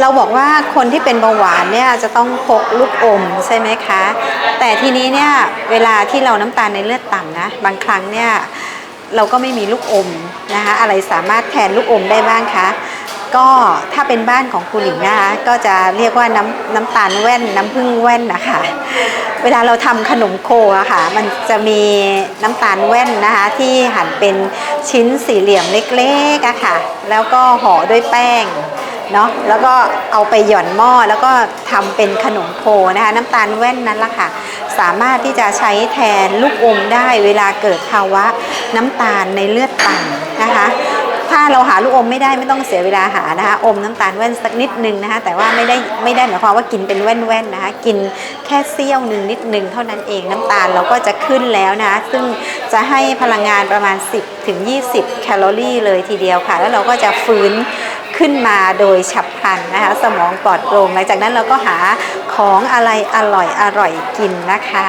เราบอกว่าคนที่เป็นเบาหวานเนี่ยจะต้องพกลูกอมใช่ไหมคะ แต่ทีนี้เนี่ยเวลาที่เราน้ำตาลในเลือดต่ำนะบางครั้งเนี่ยเราก็ไม่มีลูกอมนะคะอะไรสามารถแทนลูกอมได้บ้างคะก็ถ้าเป็นบ้านของคุณหลิงนะคะก็จะเรียกว่าน้ำน้ำตาลแว่นน้ำผึ้งแว่นนะคะเวลาเราทำขนมโคอะค่ะ มันจะมีน้ำตาลแว่นนะคะที่หั่นเป็นชิ้นสี่เหลี่ยมเล็กๆอะค่ะ แล้วก็ห่อด้วยแป้ง เนาะแล้วก็เอาไปหย่อนหม้อแล้วก็ทำเป็นขนมโคนะคะน้ำตาลแว่นนั้นละค่ะ สามารถที่จะใช้แทนลูกอมได้เวลาเกิดภาวะน้ำตาลในเลือดต่ำนะคะถ้าเราหาลูกอมไม่ได้ไม่ต้องเสียเวลาหานะคะอมน้ำตาลแว่นสักนิดนึงนะคะแต่ว่าไม่ได้ไม่ได้หมายความว่ากินเป็นแว่นๆนะคะกินแค่เสี้ยวหนึ่งนิดนึงเท่านั้นเองน้ำตาลเราก็จะขึ้นแล้วนะคะซึ่งจะให้พลังงานประมาณ 10ถึง20 แคลอรี่เลยทีเดียวค่ะ แล้วเราก็จะฟื้น ขึ้นมาโดยฉับพลันนะคะ สมองปลอดโปร่งหลังจากนั้นเราก็หาของอะไรอร่อยอร่อยกินนะคะ